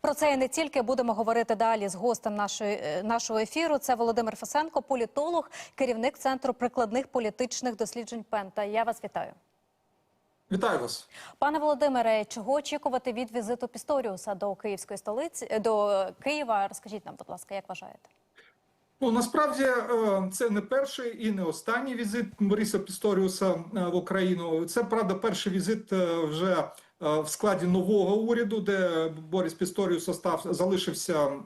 Про це і не тільки будемо говорити далі з гостем нашої е, нашого ефіру. Це Володимир Фасенко, політолог, керівник центру прикладних політичних досліджень Пента. Я вас вітаю, Вітаю вас. пане Володимире. Чого очікувати від візиту Пісторіуса до київської столиці е, до Києва? Розкажіть нам, будь ласка, як вважаєте? Ну насправді е, це не перший і не останній візит Бориса Пісторіуса в Україну. Це правда перший візит вже в складі нового уряду, де Борис Пісторіус остав залишився е,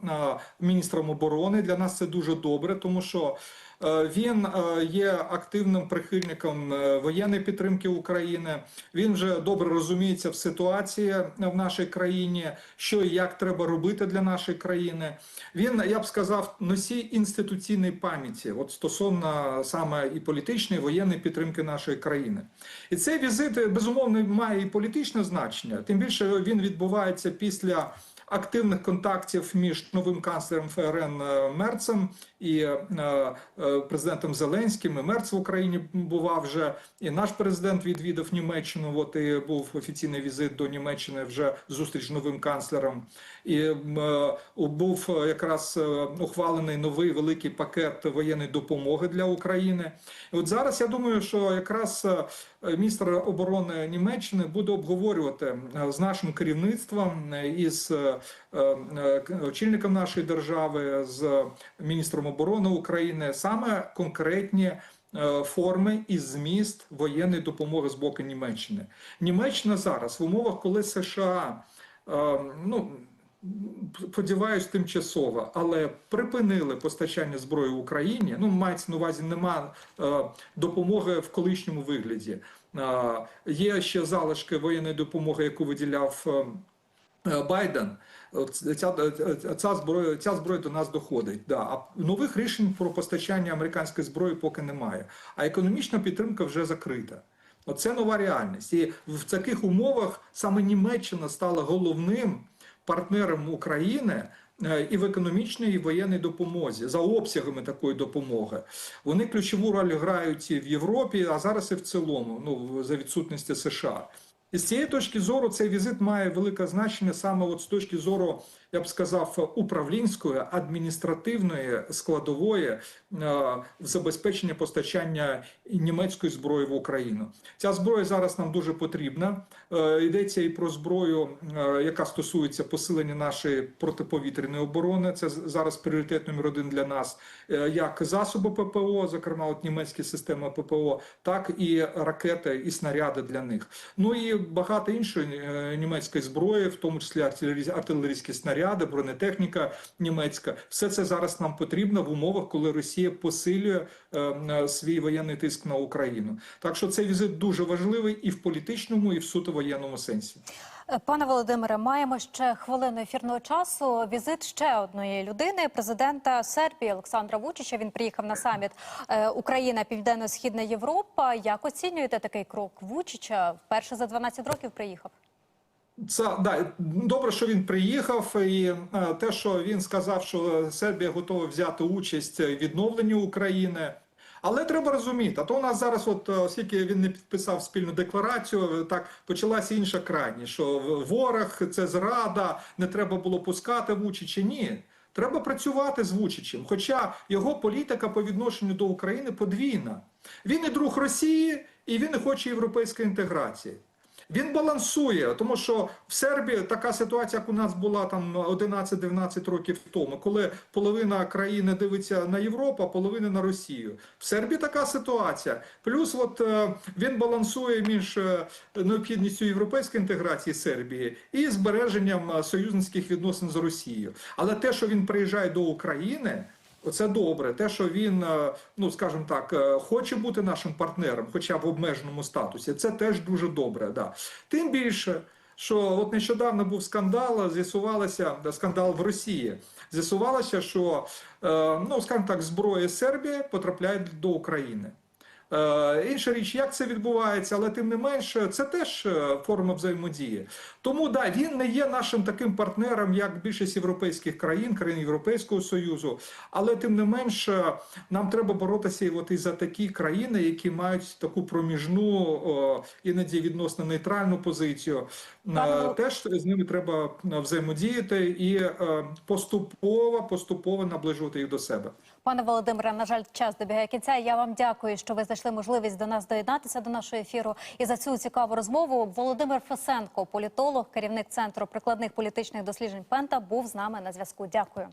міністром оборони. Для нас це дуже добре, тому що. Е, Він е, є активним прихильником е, воєнної підтримки України. Він вже добре розуміється в ситуації в нашій країні, що і як треба робити для нашої країни. Він, я б сказав, носій інституційної пам'яті, от стосовно саме і політичної, і воєнної підтримки нашої країни. І цей візит безумовно має і політичне значення. Тим більше він відбувається після. Активних контактів між новим канцлером ФРН е, Мерцем і е, е, президентом Зеленським. І Мерц в Україні бував вже, і наш президент відвідав Німеччину. От і був офіційний візит до Німеччини, вже зустріч з новим канцлером. І був якраз ухвалений новий великий пакет воєнної допомоги для України. І от зараз я думаю, що якраз міністр оборони Німеччини буде обговорювати з нашим керівництвом із очільником нашої держави, з міністром оборони України саме конкретні. е, Форми і зміст воєнної допомоги з боку Німеччини. Німеччина зараз в умовах, коли США е, ну сподіваюсь, тимчасово, але припинили постачання зброї Україні. Ну, мається на увазі, нема е, допомоги в колишньому вигляді. Е, є ще залишки воєнної допомоги, яку виділяв. Е, е, Байден, ця, е, ця зброя, ця зброя до нас доходить. Да. А нових рішень про постачання американської зброї поки немає. А економічна підтримка вже закрита. Оце нова реальність. І в таких умовах саме Німеччина стала головним партнером України. е, І в економічній і воєнній допомозі за обсягами такої допомоги вони ключову роль грають і в Європі, а зараз і в цілому, ну за відсутності США. І з цієї точки зору цей візит має велике значення саме от з точки зору, я б сказав, управлінської адміністративної складової е, в забезпечення постачання німецької зброї в Україну. Ця зброя зараз нам дуже потрібна. Е, Йдеться і про зброю, е, яка стосується посилення нашої протиповітряної оборони. Це зараз пріоритет номер один для нас, як засоби ППО, зокрема от німецькі системи ППО, так і ракети і снаряди для них. Ну і багато іншої е, німецької зброї, в тому числі артилерій- артилерійські снаряди, бронетехніка німецька. Все це зараз нам потрібно в умовах, коли Росія посилює е, е, свій воєнний тиск на Україну. Так що цей візит дуже важливий і в політичному, і в суто воєнному сенсі. Е, Пане Володимире, маємо ще хвилину ефірного часу. Візит ще одної людини, президента Сербії Олександра Вучича. Він приїхав на саміт е, Україна, Південно-Східна Європа. Як оцінюєте такий крок Вучича? Вперше за 12 років приїхав. Це да добре, що він приїхав, і е, те, що він сказав, що Сербія готова взяти участь в відновленні України. Але треба розуміти, а то у нас зараз, от е, оскільки він не підписав спільну декларацію, так почалася інша крайність, що ворог це зрада, не треба було пускати Вучича. Ні, треба працювати з Вучичем. Хоча його політика по відношенню до України подвійна. Він і друг Росії, і він хоче європейської інтеграції. Він балансує, тому що в Сербії така ситуація, як у нас була там 11-12 років тому, коли половина країни дивиться на Європу, а половина на Росію. В Сербії така ситуація. Плюс, от е, він балансує між е, необхідністю європейської інтеграції Сербії і збереженням е, союзницьких відносин з Росією. Але те, що він приїжджає до України. Оце добре, те, що він, е, ну скажімо так, е, хоче бути нашим партнером, хоча в обмеженому статусі, це теж дуже добре. Да. Тим більше, що от нещодавно був скандал, з'ясувалося скандал в Росії. З'ясувалося, що е, ну, скажімо так, зброя Сербії потрапляє до України. Е, Інша річ, як це відбувається, але тим не менше, це теж е, форма взаємодії. Тому да, він не є нашим таким партнером, як більшість європейських країн, країн Європейського союзу. Але тим не менше, нам треба боротися і от і за такі країни, які мають таку проміжну, іноді відносно нейтральну позицію. Е, Теж з ними треба взаємодіяти і поступово, поступово наближувати їх до себе. Пане Володимире, на жаль, час добігає кінця. Я вам дякую, що ви знайшли можливість до нас доєднатися до нашого ефіру і за цю цікаву розмову. Володимир Фесенко, політолог, керівник центру прикладних політичних досліджень Пента, був з нами на зв'язку. Дякую.